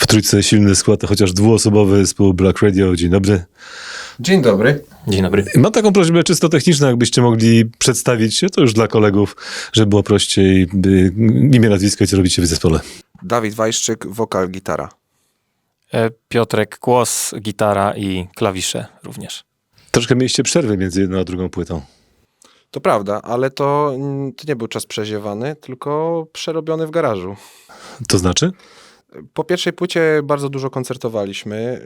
W trójce silny skład, chociaż dwuosobowy zespół Black Radio. Dzień dobry. Dzień dobry. Dzień dobry. Mam taką prośbę czysto techniczną, jakbyście mogli przedstawić się, to już dla kolegów, żeby było prościej, by imię, nazwisko i co robicie w zespole. Dawid Wajszczyk, wokal, gitara. E, Piotrek Kłos, gitara i klawisze również. Troszkę mieliście przerwy między jedną a drugą płytą. To prawda, ale to, to nie był czas przeziewany, tylko przerobiony w garażu. To znaczy? Po pierwszej płycie bardzo dużo koncertowaliśmy.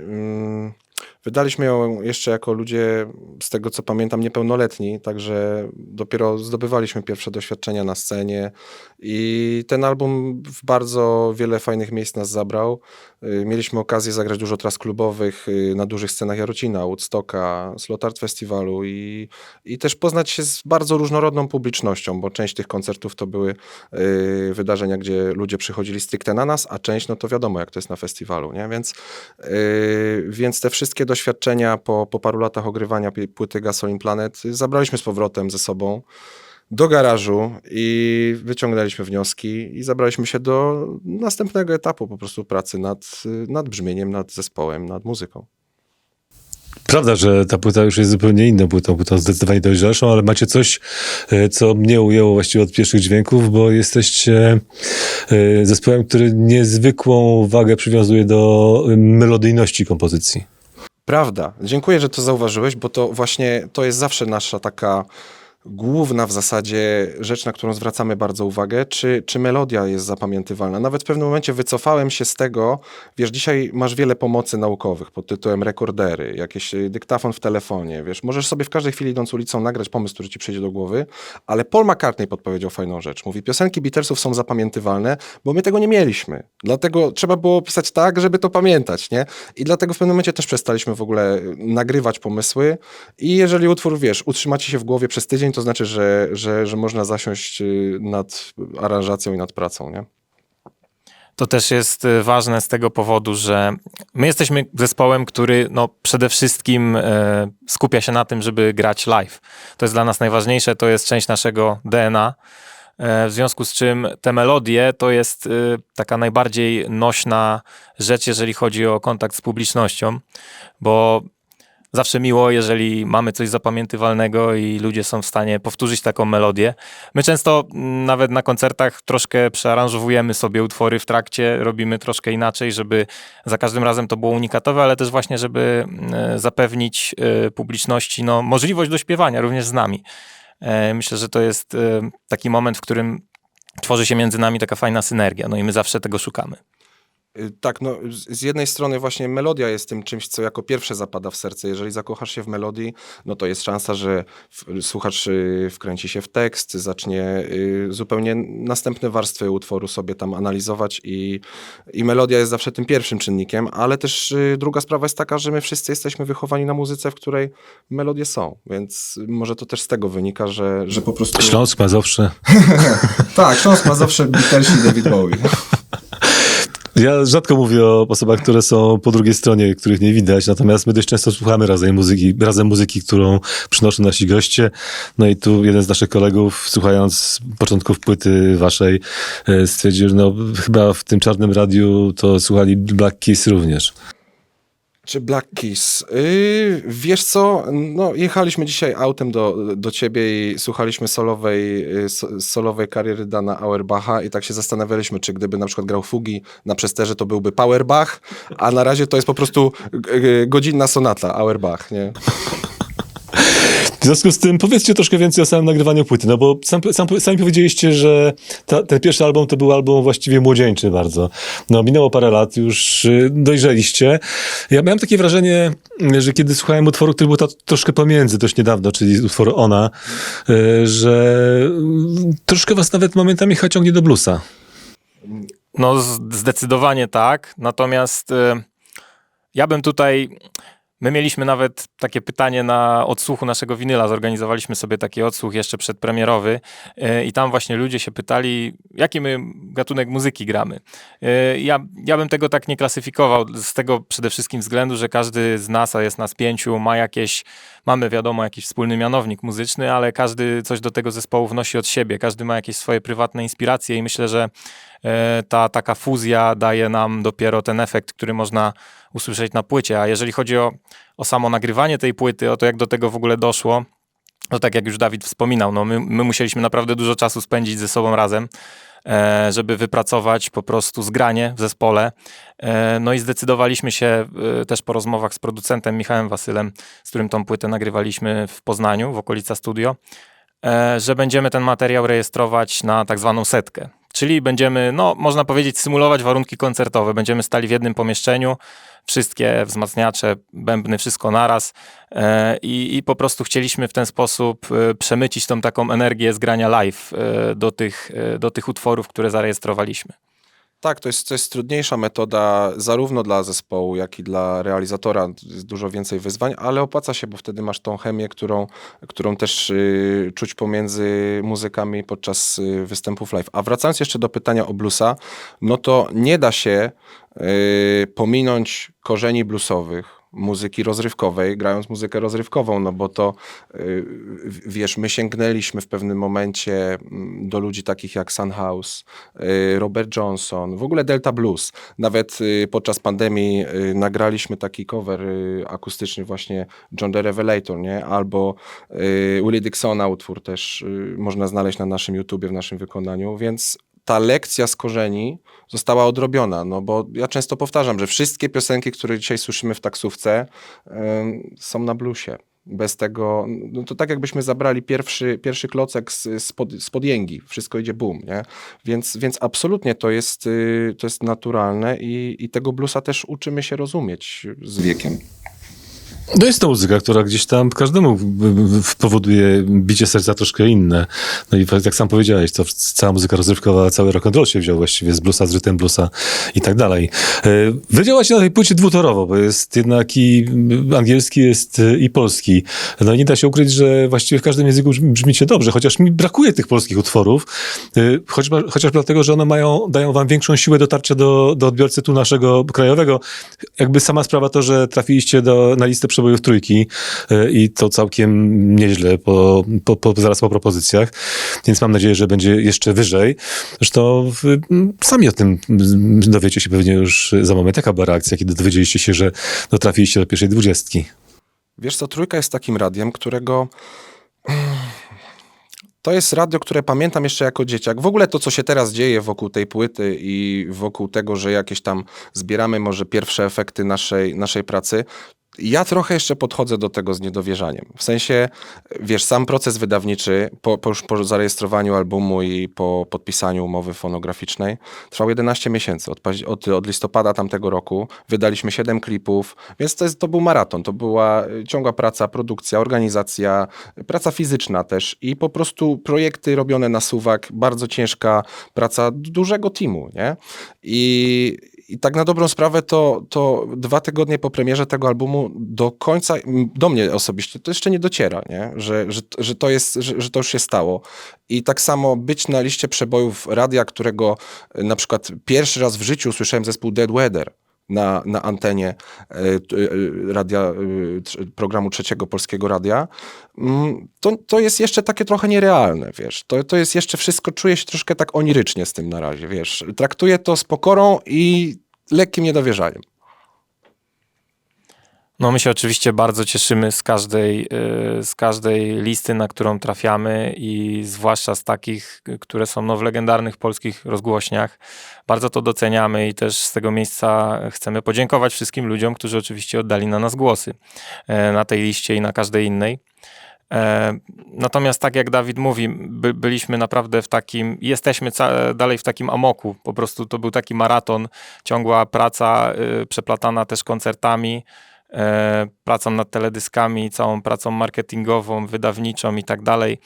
Wydaliśmy ją jeszcze jako ludzie, z tego co pamiętam, niepełnoletni, także dopiero zdobywaliśmy pierwsze doświadczenia na scenie i ten album w bardzo wiele fajnych miejsc nas zabrał. Y, Mieliśmy okazję zagrać dużo tras klubowych y, na dużych scenach Jarocina, Woodstocka, Slot Art Festiwalu i, i też poznać się z bardzo różnorodną publicznością, bo część tych koncertów to były y, wydarzenia, gdzie ludzie przychodzili stricte na nas, a część, no to wiadomo jak to jest na festiwalu, nie? Więc, więc te wszystkie doświadczenia po, po paru latach ogrywania płyty Gasoline Planet zabraliśmy z powrotem ze sobą do garażu i wyciągnęliśmy wnioski i zabraliśmy się do następnego etapu po prostu pracy nad, nad brzmieniem, nad zespołem, nad muzyką. Prawda, że ta płyta już jest zupełnie inną płytą, płytą zdecydowanie dojrzalszą, ale macie coś, e, co mnie ujęło właściwie od pierwszych dźwięków, bo jesteście e, zespołem, który niezwykłą wagę przywiązuje do melodyjności kompozycji. Prawda. Dziękuję, że to zauważyłeś, bo to właśnie to jest zawsze nasza taka główna w zasadzie rzecz, na którą zwracamy bardzo uwagę, czy, czy melodia jest zapamiętywalna. Nawet w pewnym momencie wycofałem się z tego, wiesz, dzisiaj masz wiele pomocy naukowych pod tytułem rekordery, jakiś y, dyktafon w telefonie, wiesz, możesz sobie w każdej chwili idąc ulicą nagrać pomysł, który ci przyjdzie do głowy, ale Paul McCartney podpowiedział fajną rzecz. Mówi, piosenki Beatlesów są zapamiętywalne, bo my tego nie mieliśmy. Dlatego trzeba było pisać tak, żeby to pamiętać, nie? I dlatego w pewnym momencie też przestaliśmy w ogóle nagrywać pomysły i jeżeli utwór, wiesz, utrzyma ci się w głowie przez tydzień, to znaczy, że, że, że można zasiąść y, nad aranżacją i nad pracą, nie? To też jest e, ważne z tego powodu, że my jesteśmy zespołem, który no, przede wszystkim e, skupia się na tym, żeby grać live. To jest dla nas najważniejsze, to jest część naszego DNA. E, w związku z czym te melodie to jest e, taka najbardziej nośna rzecz, jeżeli chodzi o kontakt z publicznością, bo zawsze miło, jeżeli mamy coś zapamiętywalnego i ludzie są w stanie powtórzyć taką melodię. My często mm, nawet na koncertach troszkę przearanżowujemy sobie utwory w trakcie, robimy troszkę inaczej, żeby za każdym razem to było unikatowe, ale też właśnie, żeby mm, zapewnić e, publiczności no, możliwość do śpiewania również z nami. E, Myślę, że to jest e, taki moment, w którym tworzy się między nami taka fajna synergia, no i my zawsze tego szukamy. Y, Tak, no z jednej strony właśnie melodia jest tym czymś, co jako pierwsze zapada w serce. Jeżeli zakochasz się w melodii, no to jest szansa, że słuchacz y, wkręci się w tekst, zacznie y, zupełnie następne warstwy utworu sobie tam analizować i, i melodia jest zawsze tym pierwszym czynnikiem, ale też druga sprawa jest taka, że my wszyscy jesteśmy wychowani na muzyce, w której melodie są, więc może to też z tego wynika, że, że po prostu... Śląsk, Mazowsze. Tak, Śląsk ma zawsze Beatlesi i David Bowie. Ja rzadko mówię o osobach, które są po drugiej stronie, których nie widać, natomiast my dość często słuchamy razem muzyki, razem muzyki, którą przynoszą nasi goście. No i tu jeden z naszych kolegów, słuchając początków płyty waszej, e, stwierdził, no chyba w tym czarnym radiu to słuchali Black Keys również. Czy Black Keys? Yy, wiesz co, no, jechaliśmy dzisiaj autem do, do ciebie i słuchaliśmy solowej, yy, so- solowej kariery Dana Auerbacha i tak się zastanawialiśmy, czy gdyby na przykład grał fugi na przesterze, to byłby Powerbach, a na razie to jest po prostu yy, godzinna sonata Auerbach, nie? W związku z tym powiedzcie troszkę więcej o samym nagrywaniu płyty, no bo sam, sam, sami powiedzieliście, że ta, ten pierwszy album to był album właściwie młodzieńczy bardzo. No minęło parę lat, już y, dojrzeliście. Ja miałem takie wrażenie, że kiedy słuchałem utworu, który był ta, troszkę pomiędzy dość niedawno, czyli utworu Ona, y, że y, troszkę was nawet momentami chyba ciągnie do bluesa. No, zdecydowanie tak. Natomiast e, ja bym tutaj. My mieliśmy nawet takie pytanie na odsłuchu naszego winyla. Zorganizowaliśmy sobie taki odsłuch jeszcze przedpremierowy e, i tam właśnie ludzie się pytali, jaki my gatunek muzyki gramy. E, Ja, ja bym tego tak nie klasyfikował z tego przede wszystkim względu, że każdy z nas, a jest nas pięciu, ma jakieś, mamy wiadomo jakiś wspólny mianownik muzyczny, ale każdy coś do tego zespołu wnosi od siebie. Każdy ma jakieś swoje prywatne inspiracje i myślę, że e, ta taka fuzja daje nam dopiero ten efekt, który można usłyszeć na płycie. A jeżeli chodzi o, o samo nagrywanie tej płyty, o to jak do tego w ogóle doszło, no tak jak już Dawid wspominał, no my, my musieliśmy naprawdę dużo czasu spędzić ze sobą razem, żeby wypracować po prostu zgranie w zespole. E, no i zdecydowaliśmy się e, też po rozmowach z producentem Michałem Wasylem, z którym tą płytę nagrywaliśmy w Poznaniu, w okolica studio, e, że będziemy ten materiał rejestrować na tak zwaną setkę. Czyli będziemy, no można powiedzieć, symulować warunki koncertowe. Będziemy stali w jednym pomieszczeniu, wszystkie wzmacniacze, bębny, wszystko naraz e, i, i po prostu chcieliśmy w ten sposób e, przemycić tą taką energię z grania live e, do tych, do tych utworów, które zarejestrowaliśmy. Tak, to jest, to jest trudniejsza metoda zarówno dla zespołu, jak i dla realizatora. Jest dużo więcej wyzwań, ale opłaca się, bo wtedy masz tą chemię, którą, którą też y, czuć pomiędzy muzykami podczas y, występów live. A wracając jeszcze do pytania o bluesa, no to nie da się y, pominąć korzeni bluesowych, muzyki rozrywkowej, grając muzykę rozrywkową, no bo to, y, wiesz, my sięgnęliśmy w pewnym momencie mm, do ludzi takich jak Sunhouse, y, Robert Johnson, w ogóle Delta Blues. Nawet y, podczas pandemii nagraliśmy taki cover akustyczny właśnie John the Revelator, nie? Albo Willie Dixona utwór też można znaleźć na naszym YouTubie w naszym wykonaniu, więc ta lekcja z korzeni została odrobiona, no bo ja często powtarzam, że wszystkie piosenki, które dzisiaj słyszymy w taksówce są na bluesie. Bez tego, no to tak jakbyśmy zabrali pierwszy, pierwszy klocek z, spod, spod jęgi, wszystko idzie boom, nie? Więc, więc absolutnie to jest, y, to jest naturalne i, i tego bluesa też uczymy się rozumieć z wiekiem. No jest to muzyka, która gdzieś tam każdemu powoduje bicie serca troszkę inne. No i jak sam powiedziałeś, to cała muzyka rozrywkowa, cały rock and roll się wziął właściwie z bluesa, z rytm bluesa i tak dalej. E, Wy działacie na tej płycie dwutorowo, bo jest jednak i angielski, jest e, i polski. No i nie da się ukryć, że właściwie w każdym języku brzmi- brzmicie dobrze, chociaż mi brakuje tych polskich utworów, e, choćby, chociaż dlatego, że one mają, dają wam większą siłę dotarcia do, do odbiorcy tu naszego krajowego. Jakby sama sprawa to, że trafiliście do, na listę przebojów trójki e, i to całkiem nieźle po, po, po, zaraz po propozycjach, więc mam nadzieję, że będzie jeszcze wyżej. Zresztą sami o tym dowiecie się pewnie już za moment. Jaka była reakcja, kiedy dowiedzieliście się, że no, trafiliście do pierwszej dwudziestki? Wiesz co, Trójka jest takim radiem, którego... To jest radio, które pamiętam jeszcze jako dzieciak. W ogóle to, co się teraz dzieje wokół tej płyty i wokół tego, że jakieś tam zbieramy może pierwsze efekty naszej, naszej pracy, ja trochę jeszcze podchodzę do tego z niedowierzaniem. W sensie, wiesz, sam proces wydawniczy, po, po już po zarejestrowaniu albumu i po podpisaniu umowy fonograficznej, trwał 11 miesięcy. Od, od, od listopada tamtego roku wydaliśmy 7 klipów, więc to, jest, to był maraton. To była y, ciągła praca, produkcja, organizacja, praca fizyczna też i po prostu projekty robione na suwak, bardzo ciężka praca dużego teamu, nie? I, i tak na dobrą sprawę to, to dwa tygodnie po premierze tego albumu do końca, do mnie osobiście, to jeszcze nie dociera, nie? Że, że, że, to jest, że, że to już się stało. I tak samo być na liście przebojów radia, którego y, na przykład pierwszy raz w życiu słyszałem zespół Dead Weather na, na antenie t- y, radia, tr- programu trzeciego polskiego radia, mm, to, to jest jeszcze takie trochę nierealne, wiesz. To, to jest jeszcze wszystko, czuję się troszkę tak onirycznie z tym na razie, wiesz. Traktuję to z pokorą i lekkim niedowierzaniem. No my się oczywiście bardzo cieszymy z każdej, z każdej listy, na którą trafiamy i zwłaszcza z takich, które są no, w legendarnych polskich rozgłośniach. Bardzo to doceniamy i też z tego miejsca chcemy podziękować wszystkim ludziom, którzy oczywiście oddali na nas głosy e, na tej liście i na każdej innej. E, Natomiast tak jak Dawid mówi, by, byliśmy naprawdę w takim, jesteśmy dalej w takim amoku. Po prostu to był taki maraton, ciągła praca, y, przeplatana też koncertami, e, pracą nad teledyskami, całą pracą marketingową, wydawniczą i tak dalej.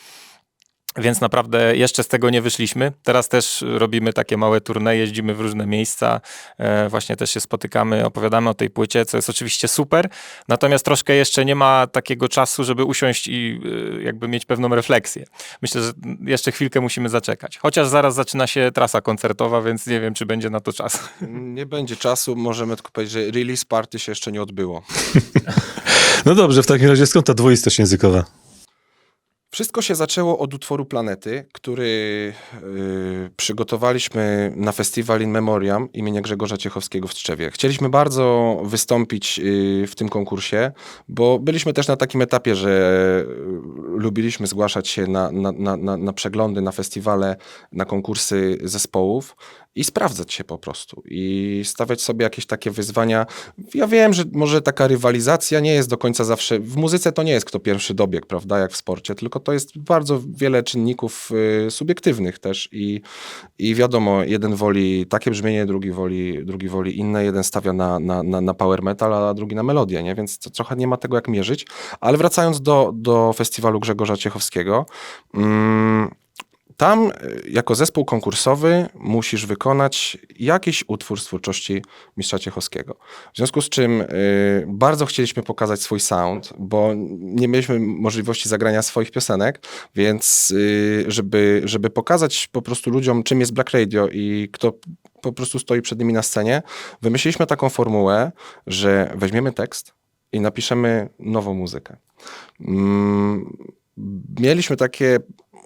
Więc naprawdę jeszcze z tego nie wyszliśmy. Teraz też robimy takie małe turne, jeździmy w różne miejsca, e, właśnie też się spotykamy, opowiadamy o tej płycie, co jest oczywiście super. Natomiast troszkę jeszcze nie ma takiego czasu, żeby usiąść i e, jakby mieć pewną refleksję. Myślę, że jeszcze chwilkę musimy zaczekać. Chociaż zaraz zaczyna się trasa koncertowa, więc nie wiem, czy będzie na to czas. Nie będzie czasu, możemy tylko powiedzieć, że release party się jeszcze nie odbyło. No dobrze, w takim razie skąd ta dwoistość językowa? Wszystko się zaczęło od utworu Planety, który y, przygotowaliśmy na festiwal In Memoriam imienia Grzegorza Ciechowskiego w Tczewie. Chcieliśmy bardzo wystąpić y, w tym konkursie, bo byliśmy też na takim etapie, że y, lubiliśmy zgłaszać się na, na, na, na, na przeglądy, na festiwale, na konkursy zespołów i sprawdzać się po prostu i stawiać sobie jakieś takie wyzwania. Ja wiem, że może taka rywalizacja nie jest do końca zawsze. W muzyce to nie jest kto pierwszy dobieg, prawda, jak w sporcie, tylko to jest bardzo wiele czynników y, subiektywnych też i, i wiadomo, jeden woli takie brzmienie, drugi woli, drugi woli inne, jeden stawia na, na, na, na power metal, a drugi na melodię, nie? więc to trochę nie ma tego jak mierzyć. Ale wracając do, do festiwalu Grzegorza Ciechowskiego, mm, tam y, jako zespół konkursowy musisz wykonać jakiś utwór z twórczości mistrza Ciechowskiego. W związku z czym y, bardzo chcieliśmy pokazać swój sound, bo nie mieliśmy możliwości zagrania swoich piosenek, więc y, żeby, żeby pokazać po prostu ludziom, czym jest Black Radio i kto po prostu stoi przed nimi na scenie, wymyśliliśmy taką formułę, że weźmiemy tekst i napiszemy nową muzykę. Mm, mieliśmy takie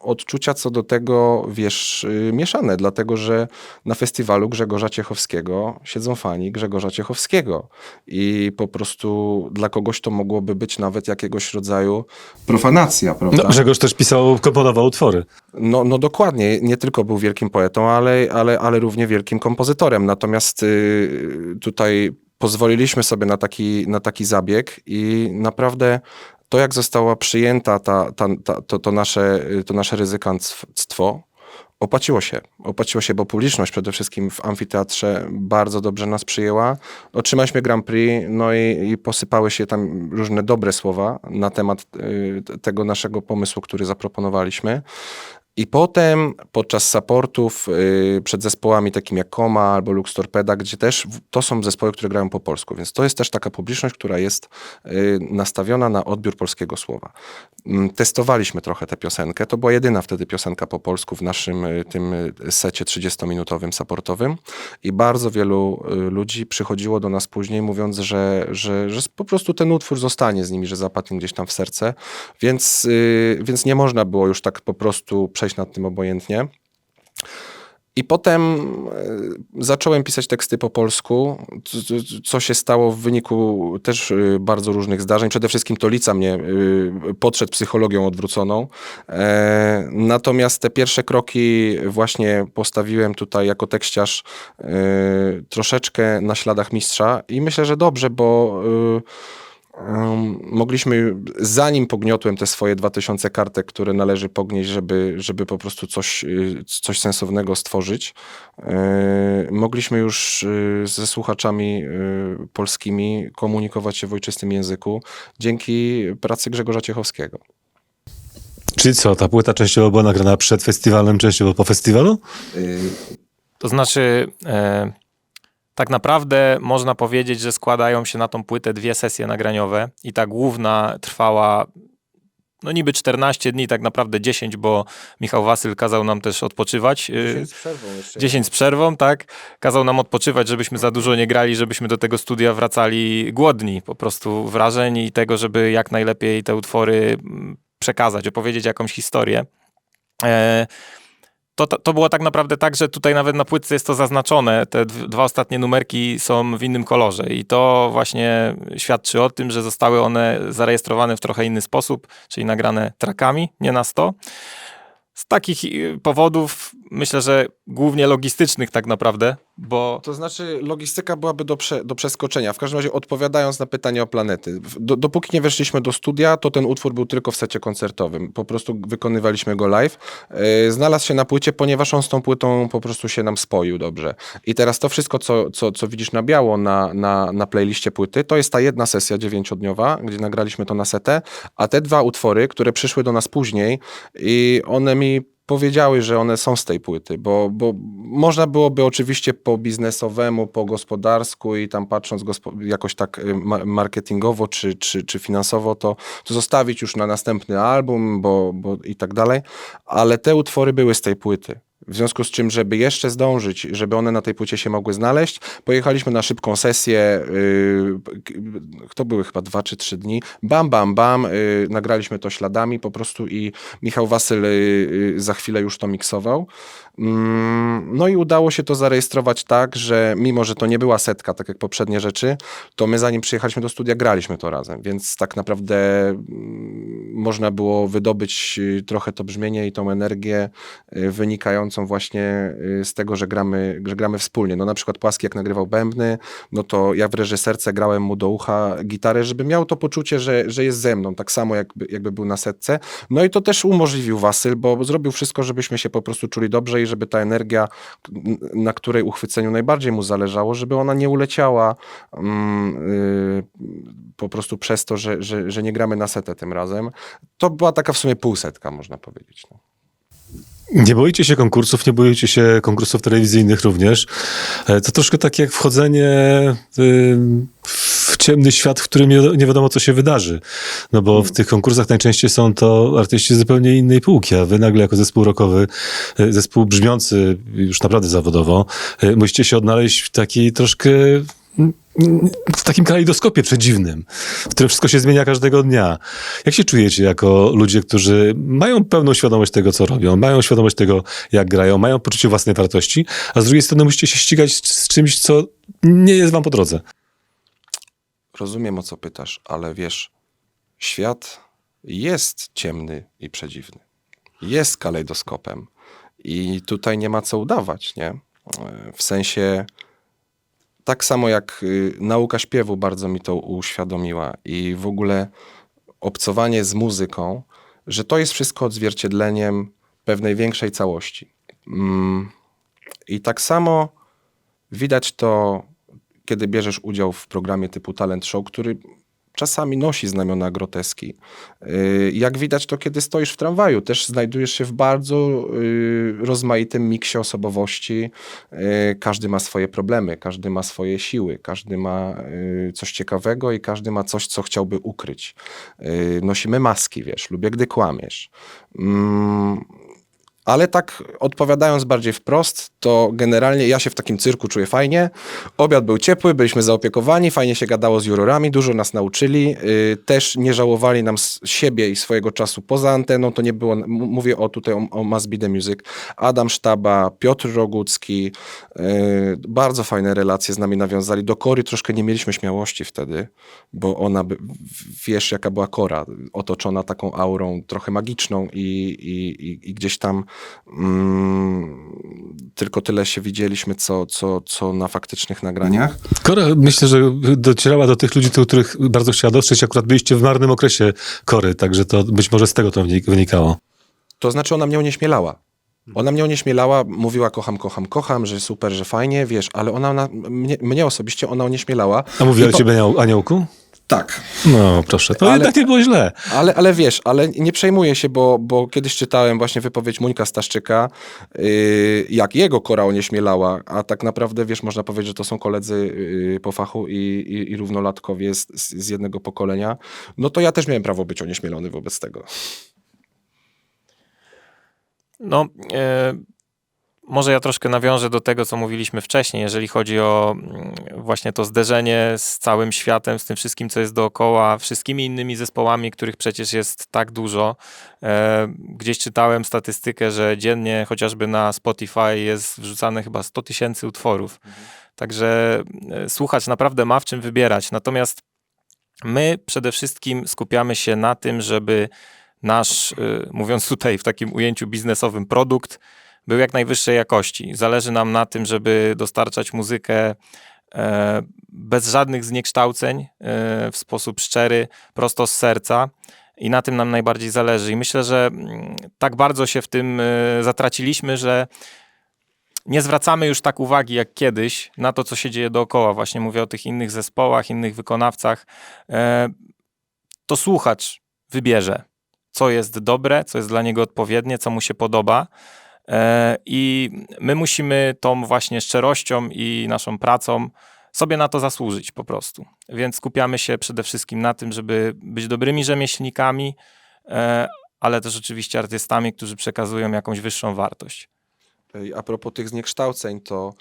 odczucia co do tego, wiesz, y, mieszane, dlatego że na festiwalu Grzegorza Ciechowskiego siedzą fani Grzegorza Ciechowskiego i po prostu dla kogoś to mogłoby być nawet jakiegoś rodzaju profanacja, prawda? No, Grzegorz też pisał, komponował utwory. No, no dokładnie, nie tylko był wielkim poetą, ale, ale, ale równie wielkim kompozytorem. Natomiast y, tutaj pozwoliliśmy sobie na taki, na taki zabieg i naprawdę to, jak została przyjęta ta, ta, ta, to, to, nasze, to nasze ryzykanstwo, opłaciło się. Opłaciło się, bo publiczność przede wszystkim w amfiteatrze bardzo dobrze nas przyjęła. Otrzymaliśmy Grand Prix, no i, i posypały się tam różne dobre słowa na temat y, tego naszego pomysłu, który zaproponowaliśmy. I potem podczas supportów y, przed zespołami takimi jak Koma albo Lux Torpeda, gdzie też w- to są zespoły, które grają po polsku, więc to jest też taka publiczność, która jest y, nastawiona na odbiór polskiego słowa. Mm, Testowaliśmy trochę tę piosenkę, to była jedyna wtedy piosenka po polsku w naszym y, tym y, secie 30-minutowym supportowym. I bardzo wielu y, ludzi przychodziło do nas później mówiąc, że, że, że po prostu ten utwór zostanie z nimi, że zapadł im gdzieś tam w serce, więc, y, więc nie można było już tak po prostu przejść nad tym obojętnie. I potem e, zacząłem pisać teksty po polsku, co się stało w wyniku też y, bardzo różnych zdarzeń. Przede wszystkim Tolica mnie y, podszedł psychologią odwróconą. E, Natomiast te pierwsze kroki właśnie postawiłem tutaj jako tekściarz troszeczkę na śladach mistrza i myślę, że dobrze, bo Um, mogliśmy, zanim pogniotłem te swoje 2000 kartek, które należy pognieść, żeby, żeby po prostu coś, y, coś sensownego stworzyć, y, mogliśmy już y, ze słuchaczami y, polskimi komunikować się w ojczystym języku dzięki pracy Grzegorza Ciechowskiego. Czyli co, ta płyta częściowo była nagrana przed festiwalem, częściowo po festiwalu? To znaczy, e, tak naprawdę można powiedzieć, że składają się na tą płytę dwie sesje nagraniowe i ta główna trwała no niby 14 dni, tak naprawdę 10, bo Michał Wasyl kazał nam też odpoczywać. e, 10 z przerwą, tak? Kazał nam odpoczywać, żebyśmy za dużo nie grali, żebyśmy do tego studia wracali głodni po prostu wrażeń i tego, żeby jak najlepiej te utwory mm, przekazać, opowiedzieć jakąś historię. E, to, to, było tak naprawdę tak, że tutaj nawet na płytce jest to zaznaczone. Te dw- dwa ostatnie numerki są w innym kolorze i to właśnie świadczy o tym, że zostały one zarejestrowane w trochę inny sposób, czyli nagrane trackami, nie na 100. Z takich y, powodów myślę, że głównie logistycznych tak naprawdę, bo To znaczy, logistyka byłaby do, prze, do przeskoczenia. W każdym razie, odpowiadając na pytanie o planety, do, dopóki nie weszliśmy do studia, to ten utwór był tylko w secie koncertowym. Po prostu wykonywaliśmy go live. Yy, znalazł się na płycie, ponieważ on z tą płytą po prostu się nam spoił dobrze. I teraz to wszystko, co, co, co widzisz na biało na, na, na playliście płyty, to jest ta jedna sesja dziewięciodniowa, gdzie nagraliśmy to na setę, a te dwa utwory, które przyszły do nas później i one mi powiedziały, że one są z tej płyty, bo, bo można byłoby oczywiście po biznesowemu, po gospodarsku i tam patrząc jakoś tak y, ma- marketingowo czy, czy, czy finansowo, to, to zostawić już na następny album, bo, bo i tak dalej, ale te utwory były z tej płyty. W związku z czym, żeby jeszcze zdążyć, żeby one na tej płycie się mogły znaleźć, pojechaliśmy na szybką sesję. K- to były chyba dwa czy trzy dni. Bam, bam, bam. Yy, nagraliśmy to śladami po prostu i Michał Wasyl yy, za chwilę już to miksował. Mm, No i udało się to zarejestrować tak, że mimo, że to nie była setka, tak jak poprzednie rzeczy, to my zanim przyjechaliśmy do studia, graliśmy to razem, więc tak naprawdę mm, można było wydobyć y, trochę to brzmienie i tą energię y, wynikającą właśnie y, z tego, że gramy, że gramy wspólnie. No na przykład Płaski jak nagrywał bębny, no to ja w reżyserce grałem mu do ucha gitarę, żeby miał to poczucie, że, że jest ze mną, tak samo jakby, jakby był na setce. No i to też umożliwił Wasyl, bo zrobił wszystko, żebyśmy się po prostu czuli dobrze i żeby ta energia, na której uchwyceniu najbardziej mu zależało, żeby ona nie uleciała mm, y, po prostu przez to, że, że, że nie gramy na setę tym razem. To była taka w sumie półsetka, można powiedzieć. No. Nie boicie się konkursów, nie boicie się konkursów telewizyjnych również. E, To troszkę tak jak wchodzenie y, w ciemny świat, w którym nie, wiadomo, co się wydarzy. No bo w tych konkursach najczęściej są to artyści zupełnie innej półki, a wy nagle jako zespół rockowy, y, zespół brzmiący już naprawdę zawodowo, y, musicie się odnaleźć w takiej troszkę w takim kalejdoskopie przedziwnym, w którym wszystko się zmienia każdego dnia. Jak się czujecie jako ludzie, którzy mają pełną świadomość tego, co robią, mają świadomość tego, jak grają, mają poczucie własnej wartości, a z drugiej strony musicie się ścigać z czymś, co nie jest wam po drodze. Rozumiem, o co pytasz, ale wiesz, świat jest ciemny i przedziwny. Jest kalejdoskopem. I tutaj nie ma co udawać, nie? W sensie, tak samo jak y, nauka śpiewu bardzo mi to uświadomiła i w ogóle obcowanie z muzyką, że to jest wszystko odzwierciedleniem pewnej większej całości. Mm, I tak samo widać to, kiedy bierzesz udział w programie typu Talent Show, który czasami nosi znamiona groteski. Yy, Jak widać to, kiedy stoisz w tramwaju, też znajdujesz się w bardzo yy, rozmaitym miksie osobowości. Yy, Każdy ma swoje problemy, każdy ma swoje siły, każdy ma coś ciekawego i każdy ma coś, co chciałby ukryć. Nosimy maski, wiesz, lubię, gdy kłamiesz. Ale tak odpowiadając bardziej wprost, to generalnie ja się w takim cyrku czuję fajnie. Obiad był ciepły, byliśmy zaopiekowani, fajnie się gadało z jurorami, dużo nas nauczyli. Yy, też nie żałowali nam siebie i swojego czasu poza anteną. To nie było, mówię o tutaj o, o Must Be The Music. Adam Sztaba, Piotr Rogucki. Yy, bardzo fajne relacje z nami nawiązali. Do Kory troszkę nie mieliśmy śmiałości wtedy, bo ona, by, wiesz jaka była Kora, otoczona taką aurą trochę magiczną i, i, i, i gdzieś tam mm, tylko tyle się widzieliśmy, co, co, co na faktycznych nagraniach. Kora myślę, że docierała do tych ludzi, do których bardzo chciała dotrzeć. Akurat byliście w marnym okresie Kory, także to być może z tego to wynik- wynikało. To znaczy ona mnie onieśmielała. Ona mnie onieśmielała, mówiła kocham, kocham, kocham, że super, że fajnie, wiesz, ale ona, na, mnie, mnie osobiście ona onieśmielała. A mówiła I o po- ciebie anioł- aniołku? Tak. No, proszę. To Ale- jednak nie było źle. Ale, ale wiesz, ale nie przejmuję się, bo, bo kiedyś czytałem właśnie wypowiedź Muńka Staszczyka, yy, jak jego kora onieśmielała, a tak naprawdę, wiesz, można powiedzieć, że to są koledzy yy, po fachu i, i, i równolatkowie z, z jednego pokolenia, no to ja też miałem prawo być onieśmielony wobec tego. No, e, może ja troszkę nawiążę do tego, co mówiliśmy wcześniej, jeżeli chodzi o mm, właśnie to zderzenie z całym światem, z tym wszystkim, co jest dookoła, wszystkimi innymi zespołami, których przecież jest tak dużo. E, gdzieś czytałem statystykę, że dziennie chociażby na Spotify jest wrzucane chyba 100 tysięcy utworów. Także e, słuchać naprawdę ma w czym wybierać. Natomiast my przede wszystkim skupiamy się na tym, żeby nasz, y, mówiąc tutaj w takim ujęciu biznesowym, produkt był jak najwyższej jakości. Zależy nam na tym, żeby dostarczać muzykę e, bez żadnych zniekształceń, e, w sposób szczery, prosto z serca. I na tym nam najbardziej zależy. I myślę, że mm, tak bardzo się w tym e, zatraciliśmy, że nie zwracamy już tak uwagi jak kiedyś na to, co się dzieje dookoła. Właśnie mówię o tych innych zespołach, innych wykonawcach. To słuchacz wybierze, co jest dobre, co jest dla niego odpowiednie, co mu się podoba. E, I my musimy tą właśnie szczerością i naszą pracą sobie na to zasłużyć po prostu. Więc skupiamy się przede wszystkim na tym, żeby być dobrymi rzemieślnikami, e, ale też oczywiście artystami, którzy przekazują jakąś wyższą wartość. A propos tych zniekształceń, to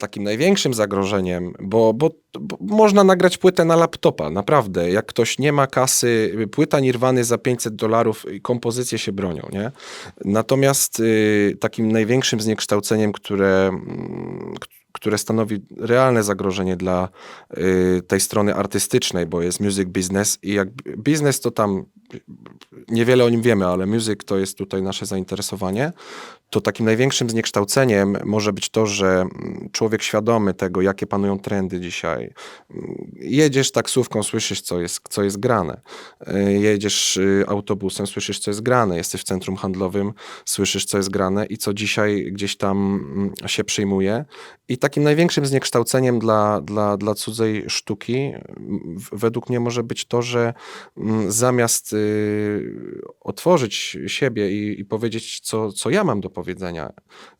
takim największym zagrożeniem, bo, bo, bo można nagrać płytę na laptopa, naprawdę. Jak ktoś nie ma kasy, płyta Nirwany za 500 dolarów, kompozycje się bronią, nie? Natomiast y, takim największym zniekształceniem, które, mm, które stanowi realne zagrożenie dla y, tej strony artystycznej, bo jest music business i jak biznes to tam niewiele o nim wiemy, ale music to jest tutaj nasze zainteresowanie, to takim największym zniekształceniem może być to, że mm, człowiek świadomy tego, jakie panują trendy dzisiaj, mm, jedziesz taksówką, słyszysz, co jest, co jest grane. Y, Jedziesz y, autobusem, słyszysz, co jest grane. Jesteś w centrum handlowym, słyszysz, co jest grane i co dzisiaj gdzieś tam mm, się przyjmuje. I takim największym zniekształceniem dla, dla, dla cudzej sztuki według mnie może być to, że mm, zamiast y, otworzyć siebie i, i powiedzieć, co, co ja mam do powiedzenia,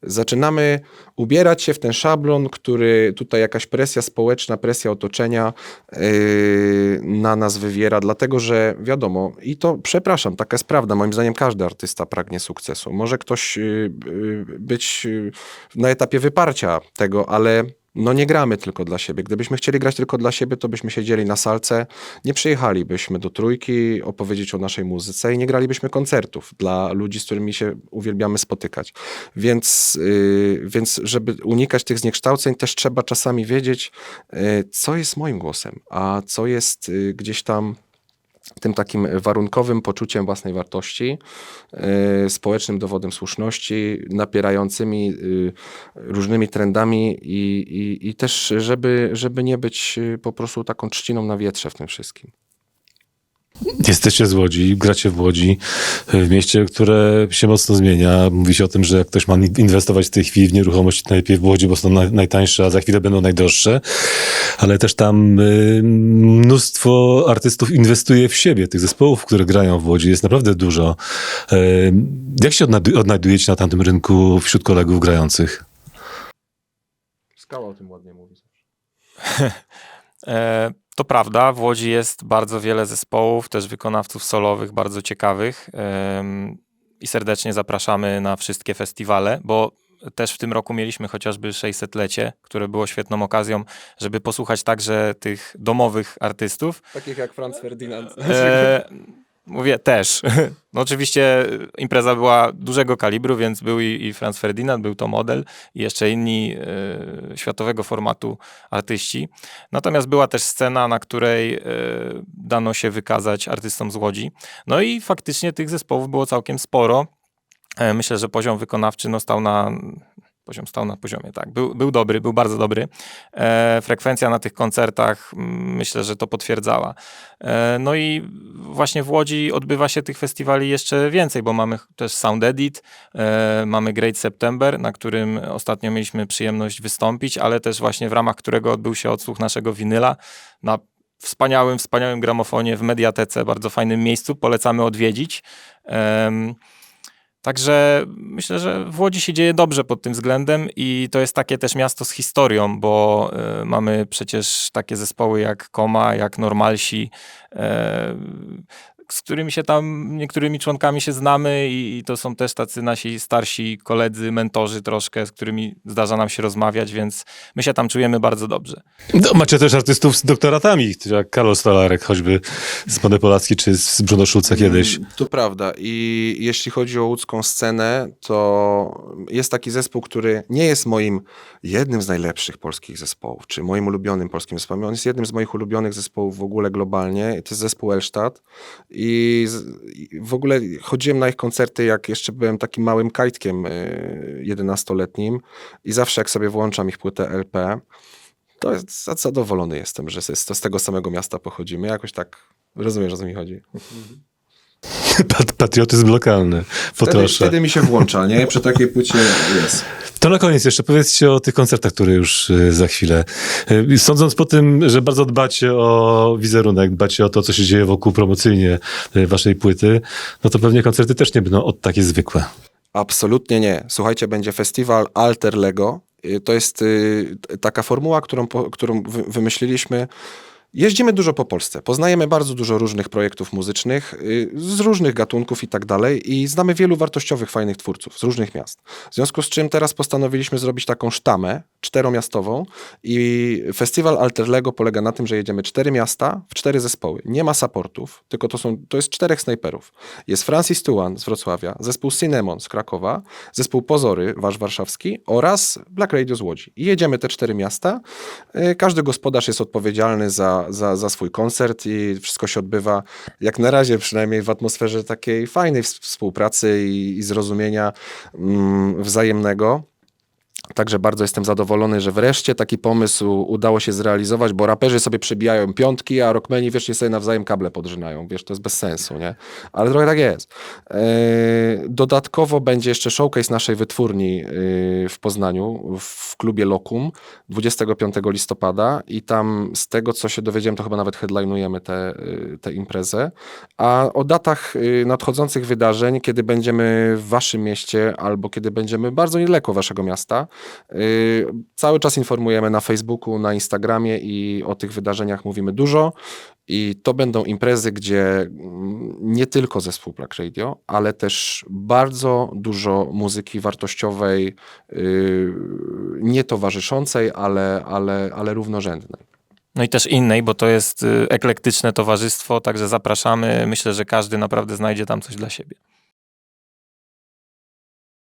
zaczynamy ubierać się w ten szablon, który tutaj jakaś presja społeczna, presja otoczenia yy, na nas wywiera, dlatego że wiadomo, i to przepraszam, taka jest prawda, moim zdaniem każdy artysta pragnie sukcesu. Może ktoś yy, yy, być yy, na etapie wyparcia tego, ale no nie gramy tylko dla siebie. Gdybyśmy chcieli grać tylko dla siebie, to byśmy siedzieli na salce, nie przyjechalibyśmy do trójki opowiedzieć o naszej muzyce i nie gralibyśmy koncertów dla ludzi, z którymi się uwielbiamy spotykać. Więc, yy, więc żeby unikać tych zniekształceń, też trzeba czasami wiedzieć, yy, co jest moim głosem, a co jest yy, gdzieś tam tym takim warunkowym poczuciem własnej wartości, yy, społecznym dowodem słuszności, napierającymi yy, różnymi trendami i, i, i też, żeby, żeby nie być yy, po prostu taką trzciną na wietrze w tym wszystkim. Jesteście z Łodzi, gracie w Łodzi, w mieście, które się mocno zmienia. Mówi się o tym, że jak ktoś ma inwestować w tej chwili w nieruchomości, to najlepiej w Łodzi, bo są naj, najtańsze, a za chwilę będą najdroższe. Ale też tam y, mnóstwo artystów inwestuje w siebie. Tych zespołów, które grają w Łodzi jest naprawdę dużo. Y, jak się odnajdu- odnajdujecie na tamtym rynku wśród kolegów grających? Skała o tym ładnie mówi. E, To prawda, w Łodzi jest bardzo wiele zespołów, też wykonawców solowych, bardzo ciekawych. I serdecznie zapraszamy na wszystkie festiwale, bo też w tym roku mieliśmy chociażby 600-lecie, które było świetną okazją, żeby posłuchać także tych domowych artystów. Takich jak Franz Ferdinand. E, mówię też. No oczywiście impreza była dużego kalibru, więc był i, i Franz Ferdinand, był to model i jeszcze inni e, światowego formatu artyści. Natomiast była też scena, na której e, dano się wykazać artystom z Łodzi. No i faktycznie tych zespołów było całkiem sporo. E, Myślę, że poziom wykonawczy no, stał na poziom stał na poziomie, tak. Był, był dobry, był bardzo dobry. E, frekwencja na tych koncertach myślę, że to potwierdzała. E, no i właśnie w Łodzi odbywa się tych festiwali jeszcze więcej, bo mamy też Sound Edit, e, mamy Great September, na którym ostatnio mieliśmy przyjemność wystąpić, ale też właśnie w ramach którego odbył się odsłuch naszego winyla na wspaniałym, wspaniałym gramofonie w Mediatece, bardzo fajnym miejscu, polecamy odwiedzić. Także myślę, że w Łodzi się dzieje dobrze pod tym względem i to jest takie też miasto z historią, bo e, mamy przecież takie zespoły jak Koma, jak Normalsi, e, z którymi się tam, niektórymi członkami się znamy i, i to są też tacy nasi starsi koledzy, mentorzy troszkę, z którymi zdarza nam się rozmawiać, więc my się tam czujemy bardzo dobrze. No, macie też artystów z doktoratami, jak Karol Stalarek, choćby z Mody Polacki, czy z Bruno Schulze kiedyś. Mm, To prawda. I jeśli chodzi o łódzką scenę, to jest taki zespół, który nie jest moim jednym z najlepszych polskich zespołów, czy moim ulubionym polskim zespołem. On jest jednym z moich ulubionych zespołów w ogóle globalnie. To jest zespół Elstadt. I w ogóle chodziłem na ich koncerty, jak jeszcze byłem takim małym kajtkiem y, 11-letnim. I zawsze jak sobie włączam ich płytę LP, to zadowolony jestem, że z, tego samego miasta pochodzimy. Jakoś tak rozumiesz, o co mi chodzi. Pat- Patriotyzm lokalny, Wtedy, potroszę. wtedy mi się włącza, nie? Przy takiej płycie jest. To na koniec jeszcze powiedzcie o tych koncertach, które już y, za chwilę. Y, Sądząc po tym, że bardzo dbacie o wizerunek, dbacie o to, co się dzieje wokół promocyjnie y, waszej płyty, no to pewnie koncerty też nie będą od takie zwykłe. Absolutnie nie. Słuchajcie, będzie festiwal Alter Lego. To jest taka formuła, którą, którą wy, wymyśliliśmy Jeździmy dużo po Polsce, poznajemy bardzo dużo różnych projektów muzycznych y, z różnych gatunków i tak dalej i znamy wielu wartościowych, fajnych twórców z różnych miast. W związku z czym teraz postanowiliśmy zrobić taką sztamę czteromiastową i festiwal Alterlego polega na tym, że jedziemy cztery miasta w cztery zespoły. Nie ma supportów, tylko to, są, to jest czterech snajperów. Jest Francis Tuan z Wrocławia, zespół Cinnamon z Krakowa, zespół Pozory, wasz warszawski oraz Black Radio z Łodzi. I jedziemy te cztery miasta. Y, Każdy gospodarz jest odpowiedzialny za, za, za swój koncert i wszystko się odbywa, jak na razie przynajmniej w atmosferze takiej fajnej ws- współpracy i, i zrozumienia mm, wzajemnego. Także bardzo jestem zadowolony, że wreszcie taki pomysł udało się zrealizować, bo raperzy sobie przybijają piątki, a rockmeni wiecznie sobie nawzajem kable podrzynają. Wiesz, to jest bez sensu, nie? Ale trochę tak jest. Eee, dodatkowo będzie jeszcze showcase naszej wytwórni yy, w Poznaniu, w klubie Lokum 25 listopada i tam z tego, co się dowiedziałem, to chyba nawet headlinujemy tę yy, tę imprezę. A o datach nadchodzących wydarzeń, kiedy będziemy w waszym mieście albo kiedy będziemy bardzo niedaleko waszego miasta, Cały czas informujemy na Facebooku, na Instagramie i o tych wydarzeniach mówimy dużo. I to będą imprezy, gdzie mm, nie tylko zespół Black Radio, ale też bardzo dużo muzyki wartościowej, yy, nie towarzyszącej, ale, ale, ale równorzędnej. No i też innej, bo to jest y, eklektyczne towarzystwo, także zapraszamy. Myślę, że każdy naprawdę znajdzie tam coś dla siebie.